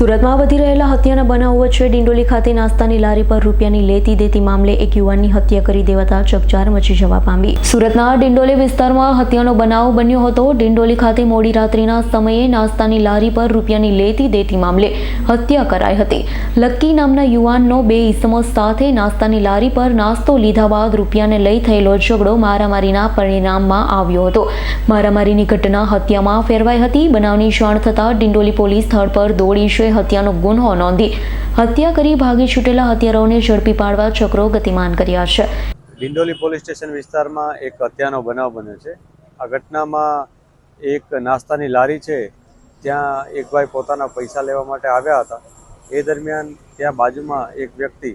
સુરતમાં વધી રહેલા હત્યાના બનાવ વચ્ચે ડિંડોલી ખાતે નાસ્તાની લારી પર રૂપિયાની લેતી દેતી મામલે એક યુવાનની હત્યા કરી દેવાતા ચકચાર મચી જવા પામી. સુરતના ડિંડોલી વિસ્તારમાં હત્યાનો બનાવ બન્યો હતો. ડિંડોલી ખાતે મોડી રાત્રિના સમયે નાસ્તાની લારી પર રૂપિયાની લેતી દેતી મામલે હત્યા કરાઈ હતી. લક્કી નામના યુવાનનો બે ઈસમો સાથે નાસ્તાની લારી પર નાસ્તો લીધા બાદ રૂપિયાને લઈ થયેલો ઝઘડો મારામારીના પરિણામમાં આવ્યો હતો. મારામારીની ઘટના હત્યામાં ફેરવાઈ હતી. બનાવની જાણ થતાં ડિંડોલી પોલીસ સ્થળ પર દોડી છે. હત્યાનો ગુન્હો નોંધી હત્યા કરી ભાગી છૂટેલા હત્યારાઓને ઝડપી પાડવા ચક્રો ગતિમાન કર્યા છે. ડિંડોલી પોલીસ સ્ટેશન વિસ્તારમાં એક હત્યાનો બનાવ બન્યો છે. આ ઘટનામાં એક નાસ્તાની લારી છે, ત્યાં એક ભાઈ પોતાના પૈસા લેવા માટે આવ્યા હતા. એ દરમિયાન ત્યાં બાજુમાં એક વ્યક્તિ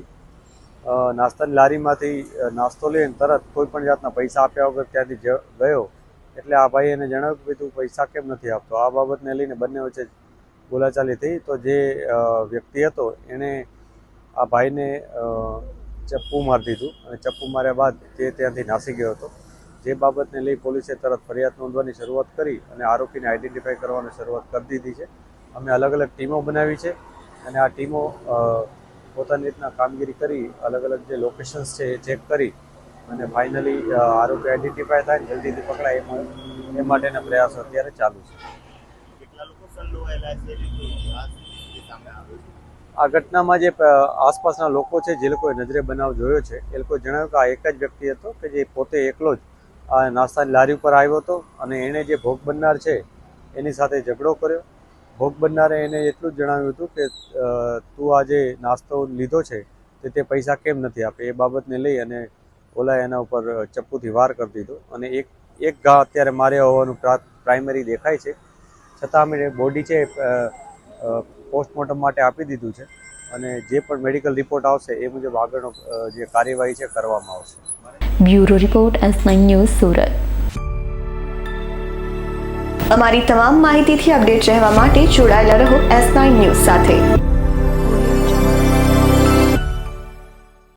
નાસ્તાની લારીમાંથી નાસ્તો લઈને તરત કોઈ પણ જાતના પૈસા આપ્યા વગર ત્યાંથી ગયો. એટલે આ ભાઈએ એને જણાવ્યું કે તું પૈસા કેમ નથી આપતો? આ બાબતને લઈને બંને વચ્ચે બોલાચાલી થઈ તો જે વ્યક્તિ હતો એણે આ ભાઈને ચપ્પુ મારી દીધું અને ચપ્પુ માર્યા બાદ તે ત્યાંથી નાસી ગયો હતો. જે બાબતને લઈ પોલીસે તરત ફરિયાદ નોંધવાની શરૂઆત કરી અને આરોપીને આઈડેન્ટિફાઈ કરવાની શરૂઆત કરી દીધી છે. અમે અલગ અલગ ટીમો બનાવી છે અને આ ટીમો પોતાની રીતના કામગીરી કરી, અલગ અલગ જે લોકેશન્સ છે એ ચેક કરી અને ફાઇનલી આરોપી આઈડેન્ટિફાઈ થાય જલ્દીથી પકડાય એ માટેના પ્રયાસો અત્યારે ચાલુ છે. આ ઘટનામાં જે આસપાસના લોકો છે, જે લોકોએ નજરે બનાવ જોયો છે, એ લોકોએ જણાવ્યું કે આ એક જ વ્યક્તિ હતો કે જે પોતે એકલો જ આ નાસ્તાની લારી ઉપર આવ્યો હતો અને એણે જે ભોગ બનનાર છે, એની સાથે ઝઘડો કર્યો. ભોગ બનનારે એને એટલું જ જણાવ્યું હતું કે તું આ જે નાસ્તો લીધો છે, તે તે પૈસા કેમ નથી આપે? એ બાબતને લઈ અને ઓલાએ એના ઉપર ચપ્પુથી વાર કરી દીધો. અને એક એક ઘા અત્યારે માર્યા હોવાનું પ્રાઇમરી દેખાય છે. છતાં અમે બોડી છે પોસ્ટમોર્ટમ માટે આપી દીધું છે અને જે પણ મેડિકલ રિપોર્ટ આવશે એ મુજબ આગળનો જે કાર્યવાહી છે કરવામાં આવશે. Bureau report S nine news Surat. અમારી તમામ માહિતીથી અપડેટ રહેવા માટે જોડાયેલા રહો એસ નાઇન ન્યૂઝ સાથે.